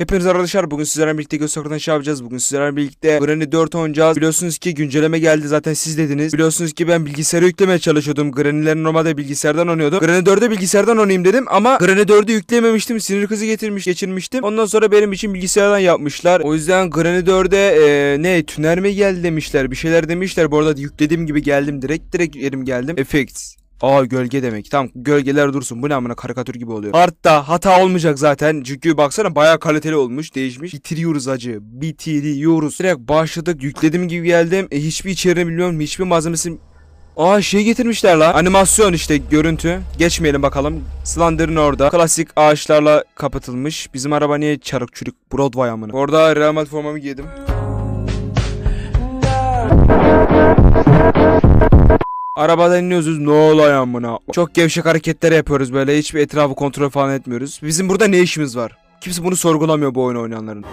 Hepiniz arkadaşlar bugün sizlerle birlikte göz sokaktan şey yapacağız. Bugün sizlerle birlikte Granny 4 oynayacağız. Biliyorsunuz ki güncelleme geldi zaten siz dediniz. Biliyorsunuz ki ben bilgisayara yüklemeye çalışıyordum. Granny'leri normalde bilgisayardan oynuyordum. Granny 4'ü bilgisayardan oynayayım dedim ama Granny 4'ü yükleyememiştim. Sinir krizi getirmiş geçirmiştim. Ondan sonra benim için bilgisayardan yapmışlar. O yüzden Granny 4'e e, ne tüner mi geldi demişler. Bir şeyler demişler. Bu arada yüklediğim gibi geldim direkt. Direkt yerim geldim. Effects. Aa gölge demek. Tamam gölgeler dursun. Bu ne amına karikatür gibi oluyor. Art'ta hata olmayacak zaten. Çünkü baksana bayağı kaliteli olmuş. Değişmiş. Bitiriyoruz acı. Bitiriyoruz. Direkt başladık. Yükledim gibi geldim. E, hiçbir içeriğini bilmiyorum. Hiçbir malzemesi Aa şey getirmişler la. Animasyon işte görüntü. Geçmeyelim bakalım. Slender'ın orada. Klasik ağaçlarla kapatılmış. Bizim araba niye çarık çürük Broadway amına. Orada Real Madrid formamı giydim. Arabadan iniyoruz ne olay amına. Çok gevşek hareketler yapıyoruz böyle hiçbir etrafı kontrol falan etmiyoruz. Bizim burada ne işimiz var? Kimse bunu sorgulamıyor bu oyunu oynayanların.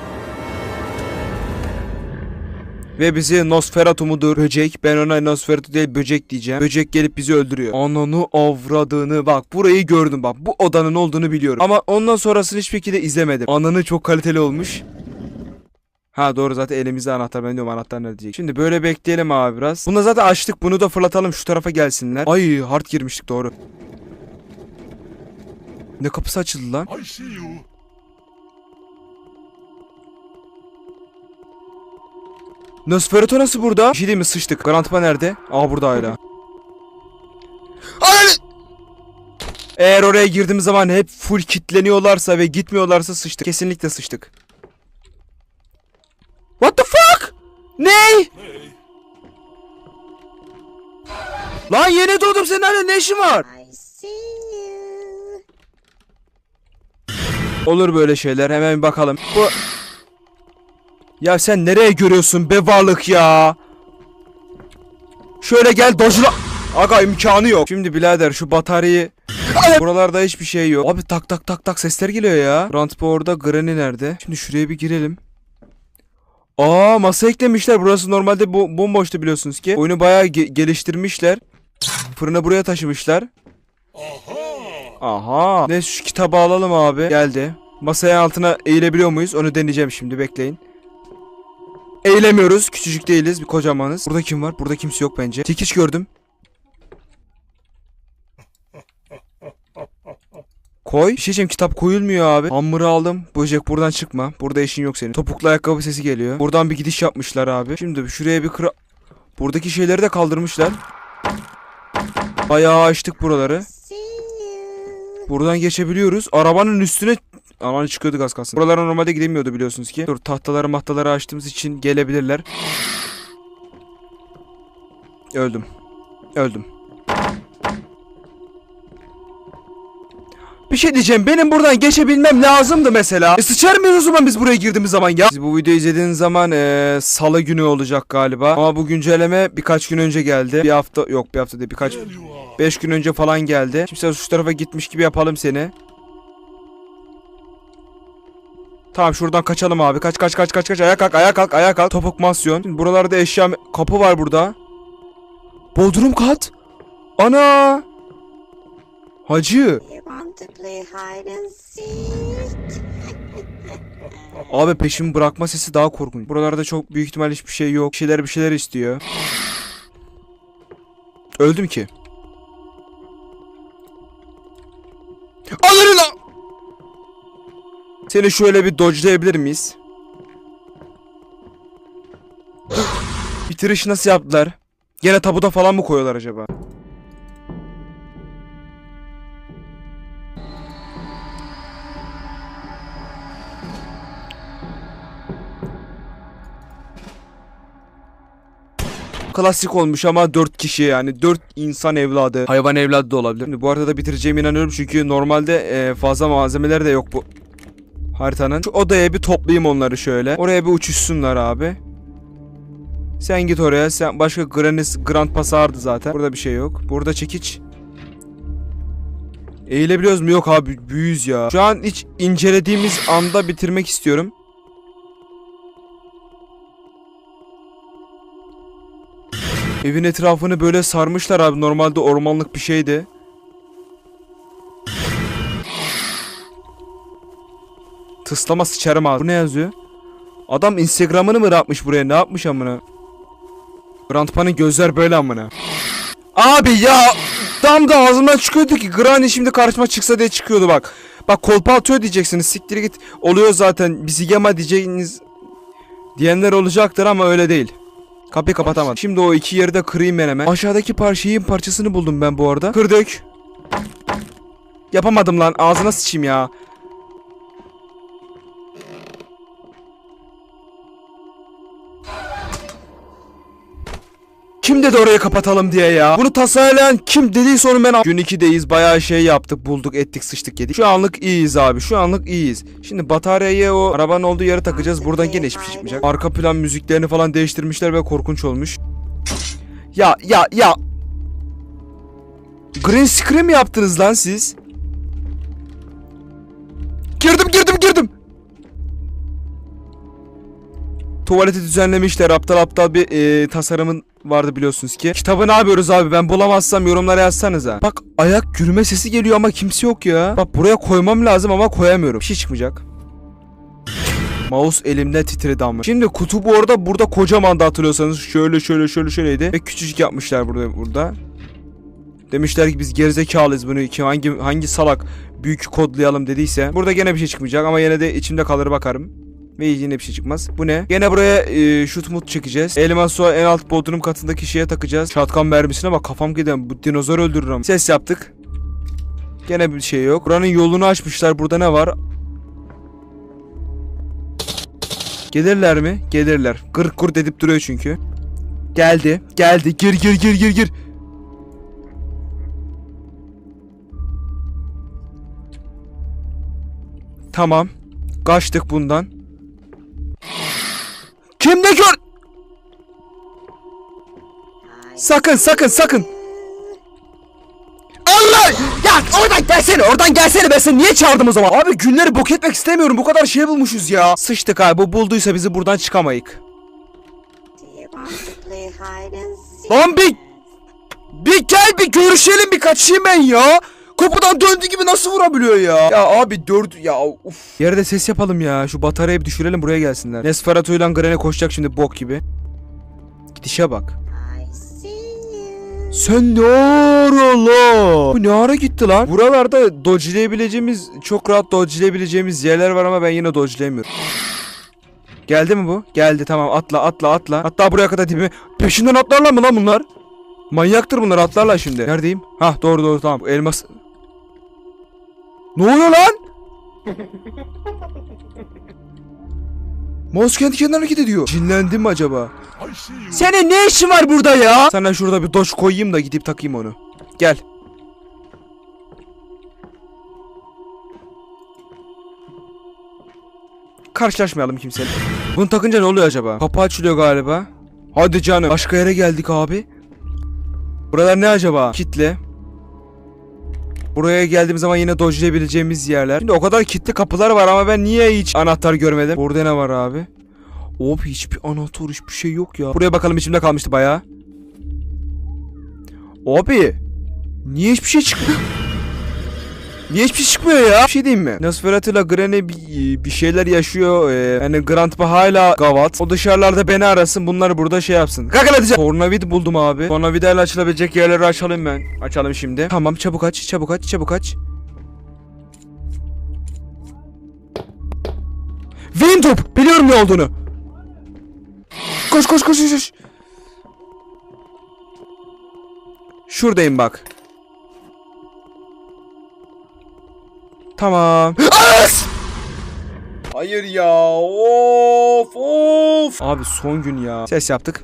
Ve bizi Nosferatu mudur böcek ben ona Nosferatu değil böcek diyeceğim. Böcek gelip bizi öldürüyor. Ananı avradığını bak burayı gördüm bak bu odanın olduğunu biliyorum. Ama ondan sonrasını hiçbir şekilde izlemedim. Ananı çok kaliteli olmuş. Ha doğru zaten elimizde anahtar ben diyorum anahtar ne diyecek. Şimdi böyle bekleyelim abi biraz. Bunu zaten açtık bunu da fırlatalım şu tarafa gelsinler. Ay hard girmiştik doğru. Ne kapısı açıldı lan? I see you. Nosferatu nasıl burada? Bir şey değil mi sıçtık. Garantma nerede? Aa burada hala. Ananı! Eğer oraya girdiğimiz zaman hep full kitleniyorlarsa ve gitmiyorlarsa sıçtık. Kesinlikle sıçtık. What the fuck? Ne? Hey, Lan yeni doğdum senin hala ne işin var? I see you. Olur böyle şeyler hemen bir bakalım. Bu... Ya sen nereye görüyorsun be varlık ya? Şöyle gel dojla... Aga imkanı yok. Şimdi birader şu bataryayı... Buralarda hiçbir şey yok. Abi tak tak tak tak sesler geliyor ya. Rantpo orada Granny nerede? Şimdi şuraya bir girelim. Aa masa eklemişler. Burası normalde bo- bomboştu biliyorsunuz ki. Oyunu bayağı ge- geliştirmişler. Fırını buraya taşımışlar. aha. Aha. Ne şu kitabı alalım abi. Geldi. Masaya altına eğilebiliyor muyuz? Onu deneyeceğim şimdi bekleyin. Eğilemiyoruz. Küçücük değiliz. Bir kocamanız. Burada kim var? Burada kimse yok bence. Tikiç gördüm. Koy. Bir şey diyeceğim kitap koyulmuyor abi. Hammer'ı aldım. Böcek buradan çıkma. Burada işin yok senin. Topuklu ayakkabı sesi geliyor. Buradan bir gidiş yapmışlar abi. Şimdi şuraya bir kıra... Buradaki şeyleri de kaldırmışlar. Bayağı açtık buraları. Buradan geçebiliyoruz. Arabanın üstüne Aman çıkıyorduk az kalsın. Buralara normalde gidemiyordu biliyorsunuz ki. Dur tahtaları mahtaları açtığımız için gelebilirler. Öldüm. Öldüm. Bir şey diyeceğim. Benim buradan geçebilmem lazımdı mesela. E sıçar mıyız o zaman biz buraya girdiğimiz zaman ya? Siz bu videoyu izlediğiniz zaman e, salı günü olacak galiba. Ama bu güncelleme birkaç gün önce geldi. Bir hafta yok bir hafta değil birkaç There you are. 5 gün önce falan geldi. Şimdi sen şu tarafa gitmiş gibi yapalım seni. Tamam şuradan kaçalım abi. Kaç kaç kaç kaç kaç. Ayağa kalk ayağa kalk ayağa kalk. Topuk masyon. Şimdi buralarda eşya kapı var burada. Bodrum kat. Ana. Hacı. To play hide and seek? Abi peşimi bırakma sesi daha korkunç. Buralarda çok büyük ihtimal hiçbir şey yok. Bir şeyler bir şeyler istiyor. Öldüm ki. Alırın lan! Seni şöyle bir dodge'layabilir miyiz? Bitiriş nasıl yaptılar? Gene tabuda falan mı koyuyorlar acaba? Klasik olmuş ama 4 kişi yani 4 insan evladı. Hayvan evladı da olabilir. Şimdi bu arada da bitireceğime inanıyorum çünkü normalde e, fazla malzemeler de yok bu haritanın. Şu odaya bir toplayayım onları şöyle. Oraya bir uçuşsunlar abi. Sen git oraya. Sen başka Granis Grand Pass vardı zaten. Burada bir şey yok. Burada çekiç. Eğilebiliyoruz mu? Yok abi büyüyüz ya. Şu an hiç incelediğimiz anda bitirmek istiyorum. Evin etrafını böyle sarmışlar abi. Normalde ormanlık bir şeydi. Tıslama sıçarım ağzı. Bu ne yazıyor? Adam Instagram'ını mı yapmış buraya? Ne yapmış amına? Grandpa'nın gözler böyle amına. Abi ya tam da ağzımdan çıkıyordu ki Granny şimdi karşıma çıksa diye çıkıyordu bak. Bak kolpa atıyor diyeceksiniz. Siktir git. Oluyor zaten. Bizi yema diyeceğiniz diyenler olacaktır ama öyle değil. Kapıyı kapatamadım. Şimdi o iki yeri de kırayım ben hemen. Aşağıdaki parçayın parçasını buldum ben bu arada. Kırdık. Yapamadım lan. Ağzına sıçayım ya. Kim dedi orayı kapatalım diye ya? Bunu tasarlayan kim dediyse onu ben Gün 2'deyiz bayağı şey yaptık bulduk ettik sıçtık yedik. Şu anlık iyiyiz abi şu anlık iyiyiz. Şimdi bataryayı o arabanın olduğu yere takacağız. Buradan gene hiçbir şey çıkmayacak. Arka plan müziklerini falan değiştirmişler ve korkunç olmuş. Ya ya ya. Green screen mi yaptınız lan siz? Girdim girdim girdim. Tuvaleti düzenlemişler. Aptal aptal bir e, tasarımın vardı biliyorsunuz ki. Kitabı ne yapıyoruz abi? Ben bulamazsam yorumlara yazsanıza. Bak ayak yürüme sesi geliyor ama kimse yok ya. Bak buraya koymam lazım ama koyamıyorum. Bir şey çıkmayacak. Mouse elimde titredi ama. Şimdi kutu bu arada burada kocaman da hatırlıyorsanız şöyle şöyle şöyle şöyleydi. Ve küçücük yapmışlar burada burada. Demişler ki biz gerizekalıyız bunu ki hangi hangi salak büyük kodlayalım dediyse. Burada gene bir şey çıkmayacak ama yine de içimde kalır bakarım. Ve yine bir şey çıkmaz. Bu ne? Gene buraya e, şut mut çekeceğiz. Elmas o en alt bodrum katındaki şeye takacağız. Şatkan mermisine bak kafam giden. Bu dinozor öldürürüm. Ses yaptık. Gene bir şey yok. Buranın yolunu açmışlar. Burada ne var? Gelirler mi? Gelirler. Gır kur dedip duruyor çünkü. Geldi. Geldi. Gir gir gir gir gir. Tamam. Kaçtık bundan. Kim ne gör? Sakın sakın sakın. Allah! Ya oradan gelsene oradan gelsene ben seni niye çağırdım o zaman? Abi günleri bok etmek istemiyorum bu kadar şey bulmuşuz ya. Sıçtık abi bu bulduysa bizi buradan çıkamayık. Lan bir... Bir gel bir görüşelim bir kaçayım ben ya. Kapıdan döndüğü gibi nasıl vurabiliyor ya? Ya abi dört ya uf. Yerde ses yapalım ya. Şu bataryayı bir düşürelim buraya gelsinler. Nesferatu ile Granny koşacak şimdi bok gibi. Gidişe bak. Sen ne ara? Bu ne ara gitti lan? Buralarda dodge'layabileceğimiz, çok rahat dodge'layabileceğimiz yerler var ama ben yine dodge'layamıyorum. Geldi mi bu? Geldi tamam atla atla atla. Hatta buraya kadar dibime. Peşinden atlarlar mı lan bunlar? Manyaktır bunlar atlarlar şimdi. Neredeyim? Hah doğru doğru tamam. Elmas. Ne oluyor lan? Mouse kendi kendine hareket ediyor. Cinlendim mi acaba? Senin ne işin var burada ya? Sana şurada bir doç koyayım da gidip takayım onu. Gel. Karşılaşmayalım kimseyle. Bunu takınca ne oluyor acaba? Kapı açılıyor galiba. Hadi canım. Başka yere geldik abi. Buralar ne acaba? Kitle. Buraya geldiğim zaman yine dodge'layabileceğimiz yerler. Şimdi o kadar kilitli kapılar var ama ben niye hiç anahtar görmedim? Burada ne var abi? Hop hiçbir anahtar hiçbir şey yok ya. Buraya bakalım içimde kalmıştı bayağı. Abi. Niye hiçbir şey çıkmıyor? Niye hiçbir şey çıkmıyor ya? Bir şey diyeyim mi? Nosferatu ile Granny bir, şeyler yaşıyor. Ee, yani Grandpa hala gavat. O dışarılarda beni arasın. Bunları burada şey yapsın. Hadi. Tornavid buldum abi. Tornavidayla açılabilecek yerleri açalım ben. Açalım şimdi. Tamam çabuk aç. Çabuk aç. Çabuk aç. Windop. Biliyorum ne olduğunu. Koş koş koş. koş. Şuradayım bak. Tamam. As! Hayır ya. Of of. Abi son gün ya. Ses yaptık.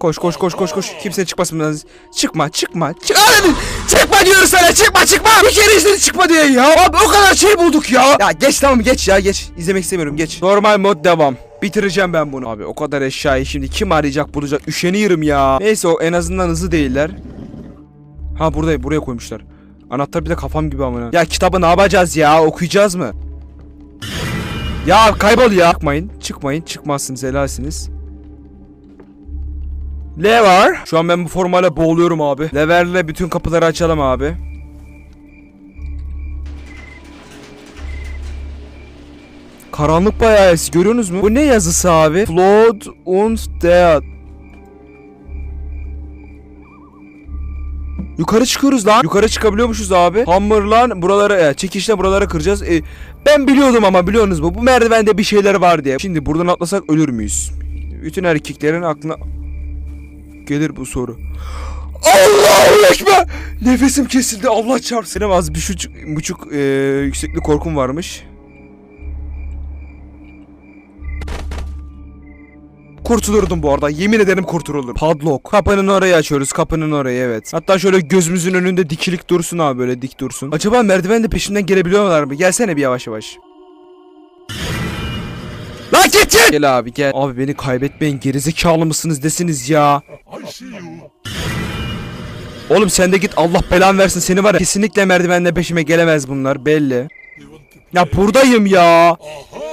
Koş koş koş koş koş. Kimse çıkmasın buradan. Çıkma çıkma. Çık Abi, çıkma diyoruz sana. Çıkma çıkma. Bir kere işte çıkma diye ya. Abi o kadar şey bulduk ya. Ya geç tamam geç ya geç. İzlemek istemiyorum geç. Normal mod devam. Bitireceğim ben bunu. Abi o kadar eşyayı şimdi kim arayacak bulacak. Üşeniyorum ya. Neyse o en azından hızlı değiller. Ha burada buraya koymuşlar. Anahtar bir de kafam gibi amına. Ya kitabı ne yapacağız ya? Okuyacağız mı? Ya kaybol ya. Çıkmayın. Çıkmayın. Çıkmazsınız. Helalsiniz. L var. Şu an ben bu formayla boğuluyorum abi. Leverle bütün kapıları açalım abi. Karanlık bayağı eski görüyorsunuz mu? Bu ne yazısı abi? Flood und Death. Yukarı çıkıyoruz lan. Yukarı çıkabiliyormuşuz abi. Hammerlan buraları e, çekişle buraları kıracağız. E, ben biliyordum ama biliyorsunuz mu? Bu merdivende bir şeyler var diye. Şimdi buradan atlasak ölür müyüz? Bütün erkeklerin aklına gelir bu soru. Allahu Ekber! Nefesim kesildi Allah çarpsın. Az bir buçuk, buçuk e, yükseklik korkum varmış. Kurtulurdum bu arada. Yemin ederim kurtulurum. Padlock. Kapının orayı açıyoruz. Kapının orayı evet. Hatta şöyle gözümüzün önünde dikilik dursun abi böyle dik dursun. Acaba merdiven de peşinden gelebiliyorlar mı? Gelsene bir yavaş yavaş. Lan git! Gel abi gel. Abi beni kaybetmeyin gerizekalı mısınız desiniz ya. Oğlum sen de git Allah belan versin seni var ya. Kesinlikle merdivenle peşime gelemez bunlar belli. Ya buradayım ya. Aha!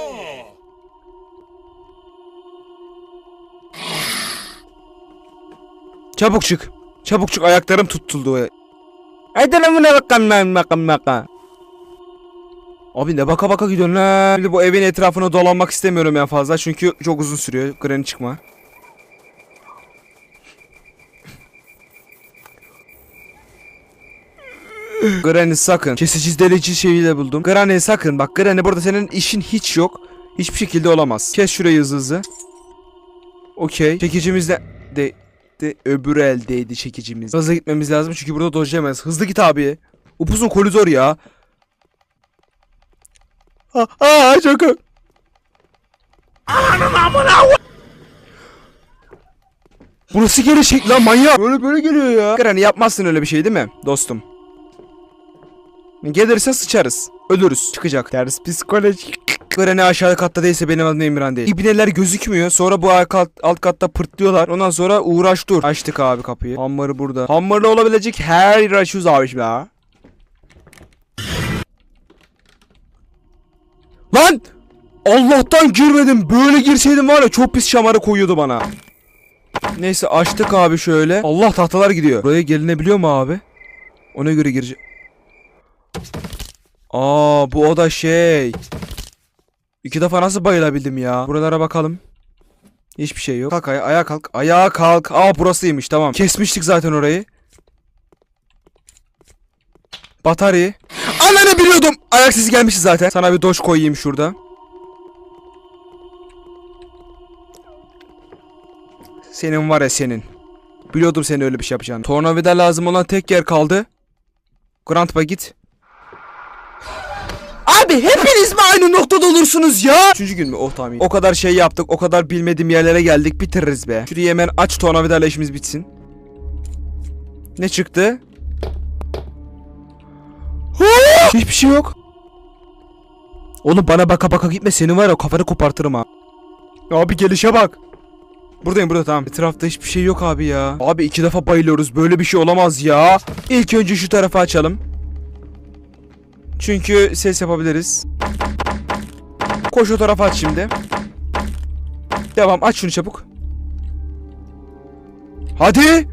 Çabuk çık. Çabuk çık ayaklarım tutuldu. Hadi lan buna bakalım lan bakalım bakalım. Abi ne baka baka gidiyorsun lan. Şimdi bu evin etrafına dolanmak istemiyorum ya fazla çünkü çok uzun sürüyor. Granny çıkma. Granny sakın. Kesici delici şeyiyle buldum. Granny sakın. Bak Granny burada senin işin hiç yok. Hiçbir şekilde olamaz. Kes şurayı hızlı hızlı. Okey. Çekicimiz de... de öbür eldeydi çekicimiz. Hızlı gitmemiz lazım çünkü burada dojlayamaz. Hızlı git abi. Upuzun koridor ya. Aa, aa çok Bu nasıl geri şey lan manyak? Böyle böyle geliyor ya. Granny yapmazsın öyle bir şey değil mi dostum? Gelirse sıçarız. Ölürüz. Çıkacak. Ters psikoloji. Granny aşağı katta değilse benim adım Emirhan değil. İbneler gözükmüyor. Sonra bu alt, alt katta pırtlıyorlar. Ondan sonra uğraş dur. Açtık abi kapıyı. Hammer'ı burada. Hammer'la olabilecek her yeri açıyoruz abi ya. Lan! Allah'tan girmedim. Böyle girseydim var ya çok pis şamarı koyuyordu bana. Neyse açtık abi şöyle. Allah tahtalar gidiyor. Buraya gelinebiliyor mu abi? Ona göre gireceğim. Aa bu oda şey. İki defa nasıl bayılabildim ya? Buralara bakalım. Hiçbir şey yok. Kalk aya ayağa kalk. Ayağa kalk. Aa burasıymış tamam. Kesmiştik zaten orayı. Batarya. Ananı biliyordum. Ayak sesi gelmişti zaten. Sana bir doş koyayım şurada. Senin var ya senin. Biliyordum seni öyle bir şey yapacağını. Tornavida lazım olan tek yer kaldı. Grant'a git. Abi hepiniz mi aynı noktada olursunuz ya? Üçüncü gün mü? Oh tamam iyi. O kadar şey yaptık. O kadar bilmediğim yerlere geldik. Bitiririz be. Şurayı hemen aç tornavidayla işimiz bitsin. Ne çıktı? Hiçbir şey yok. Oğlum bana baka baka gitme seni var ya kafanı kopartırım ha. Abi gelişe bak. Buradayım burada tamam. Etrafta hiçbir şey yok abi ya. Abi iki defa bayılıyoruz. Böyle bir şey olamaz ya. İlk önce şu tarafa açalım. Çünkü ses yapabiliriz. Koş o tarafa aç şimdi. Devam aç şunu çabuk. Hadi.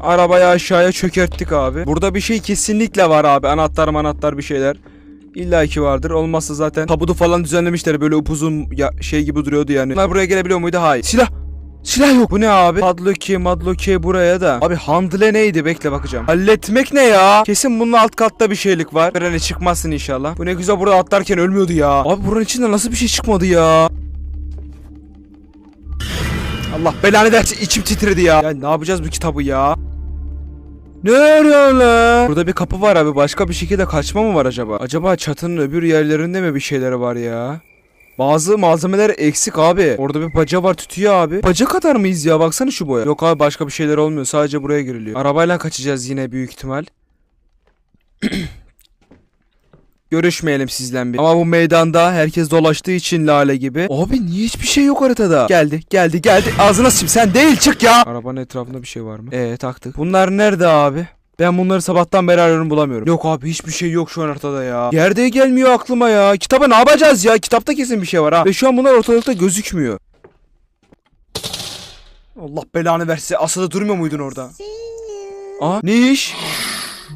Arabayı aşağıya çökerttik abi. Burada bir şey kesinlikle var abi. Anahtar manahtar bir şeyler. İlla ki vardır. Olmazsa zaten tabutu falan düzenlemişler. Böyle upuzun ya şey gibi duruyordu yani. Bunlar buraya gelebiliyor muydu? Hayır. Silah. Silah yok. Bu ne abi? Padlock'i madlock'i buraya da. Abi handle neydi? Bekle bakacağım. Halletmek ne ya? Kesin bunun alt katta bir şeylik var. Böyle çıkmazsın inşallah. Bu ne güzel burada atlarken ölmüyordu ya. Abi buranın içinde nasıl bir şey çıkmadı ya? Allah belanı versin içim titredi ya. Ya ne yapacağız bu kitabı ya? Ne arıyorsun lan? Burada bir kapı var abi. Başka bir şekilde kaçma mı var acaba? Acaba çatının öbür yerlerinde mi bir şeyleri var ya? Bazı malzemeler eksik abi. Orada bir baca var tutuyor abi. Baca kadar mıyız ya? Baksana şu boya. Yok abi başka bir şeyler olmuyor. Sadece buraya giriliyor. Arabayla kaçacağız yine büyük ihtimal. Görüşmeyelim sizden bir. Ama bu meydanda herkes dolaştığı için lale gibi. Abi niye hiçbir şey yok haritada? Geldi, geldi, geldi. Ağzına sim sen değil çık ya. Arabanın etrafında bir şey var mı? Ee taktık. Bunlar nerede abi? Ben bunları sabahtan beri arıyorum bulamıyorum. Yok abi hiçbir şey yok şu an ortada ya. Yerde gelmiyor aklıma ya. Kitaba ne yapacağız ya? Kitapta kesin bir şey var ha. Ve şu an bunlar ortalıkta gözükmüyor. Allah belanı verse. Asada durmuyor muydun orada? Aa ne iş?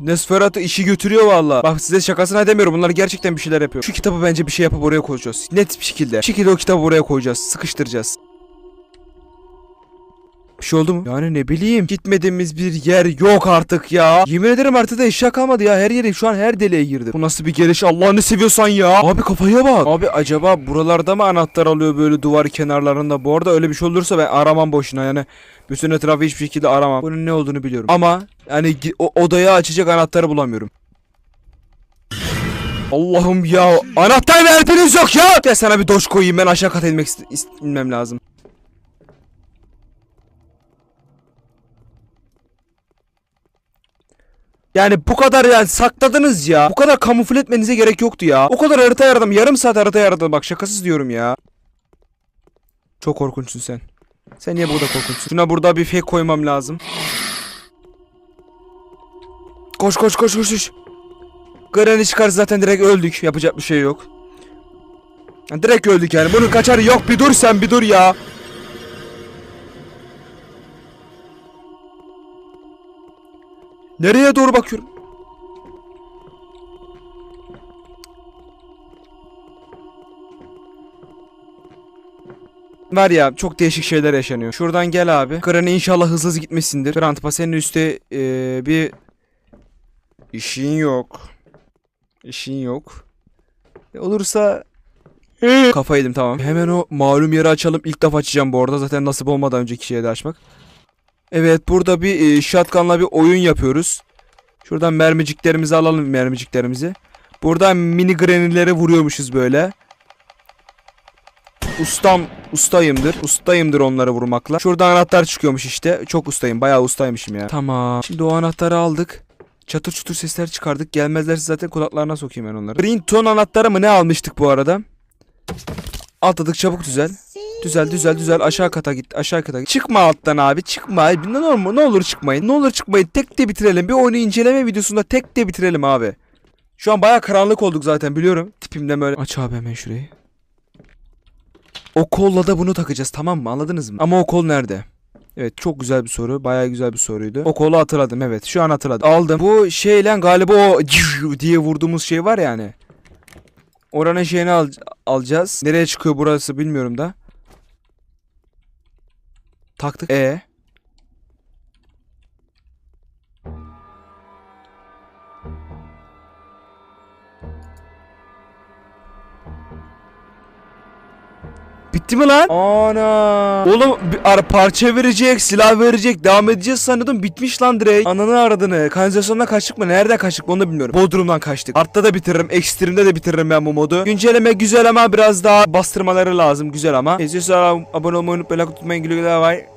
Nesferatu işi götürüyor valla. Bak size şakasına demiyorum. Bunlar gerçekten bir şeyler yapıyor. Şu kitabı bence bir şey yapıp oraya koyacağız. Net bir şekilde. Bir şekilde o kitabı oraya koyacağız. Sıkıştıracağız. Bir şey oldu mu? Yani ne bileyim. Gitmediğimiz bir yer yok artık ya. Yemin ederim artık da eşya kalmadı ya. Her yere şu an her deliğe girdi. Bu nasıl bir geliş Allah'ını seviyorsan ya. Abi kafaya bak. Abi acaba buralarda mı anahtar alıyor böyle duvar kenarlarında? Bu arada öyle bir şey olursa ben aramam boşuna yani. Bütün etrafı hiçbir şekilde aramam. Bunun ne olduğunu biliyorum. Ama yani o odayı açacak anahtarı bulamıyorum. Allah'ım ya. Anahtar verdiniz yok ya. Gel sana bir doş koyayım ben aşağı kata inmek ist- lazım. Yani bu kadar yani sakladınız ya. Bu kadar kamufle etmenize gerek yoktu ya. O kadar harita yaradım. Yarım saat harita yaradım. Bak şakasız diyorum ya. Çok korkunçsun sen. Sen niye burada korkunçsun? Şuna burada bir fake koymam lazım. Koş koş koş koş koş. Granny çıkar zaten direkt öldük. Yapacak bir şey yok. Direkt öldük yani. Bunun kaçarı yok. Bir dur sen bir dur ya. Nereye doğru bakıyorum? Var ya çok değişik şeyler yaşanıyor. Şuradan gel abi. Granny inşallah hızlı hızlı gitmişsindir. Grantpa senin üstte eee, bir işin yok. İşin yok. E, olursa Kafa yedim tamam. Hemen o malum yeri açalım. İlk defa açacağım bu arada. Zaten nasip olmadan önceki şeye de açmak. Evet burada bir e, shotgunla bir oyun yapıyoruz. Şuradan mermiciklerimizi alalım mermiciklerimizi. Buradan mini granny'lere vuruyormuşuz böyle. Ustam ustayımdır. Ustayımdır onları vurmakla. Şuradan anahtar çıkıyormuş işte. Çok ustayım. Bayağı ustaymışım ya. Tamam. Şimdi o anahtarı aldık. Çatır çutur sesler çıkardık. Gelmezlerse zaten kulaklarına sokayım ben onları. Brinton anahtarı mı ne almıştık bu arada? Atladık çabuk düzel. Düzel düzel düzel aşağı kata git aşağı kata git. Çıkma alttan abi çıkma. Ne olur, ne olur çıkmayın. Ne olur çıkmayın. Tek de bitirelim. Bir oyunu inceleme videosunda tek de bitirelim abi. Şu an baya karanlık olduk zaten biliyorum. Tipimden böyle. Aç abi hemen şurayı. O kolla da bunu takacağız tamam mı anladınız mı? Ama o kol nerede? Evet çok güzel bir soru. Bayağı güzel bir soruydu. O kolu hatırladım evet. Şu an hatırladım. Aldım. Bu şeyle galiba o diye vurduğumuz şey var yani. Oranın şeyini al- alacağız. Nereye çıkıyor burası bilmiyorum da. Taktık. E. Bitti mi lan? Ana. Oğlum bir parça verecek, silah verecek, devam edeceğiz sanıyordum. Bitmiş lan direkt. Ananı aradığını. Kanalizasyondan kaçtık mı? Nereden kaçtık onu da bilmiyorum. Bodrum'dan kaçtık. Artta da bitiririm. Ekstrem'de de bitiririm ben bu modu. Güncelleme güzel ama biraz daha bastırmaları lazım. Güzel ama. İzliyorsanız abone olmayı unutmayın. Like tutmayın. Güle güle. Bye.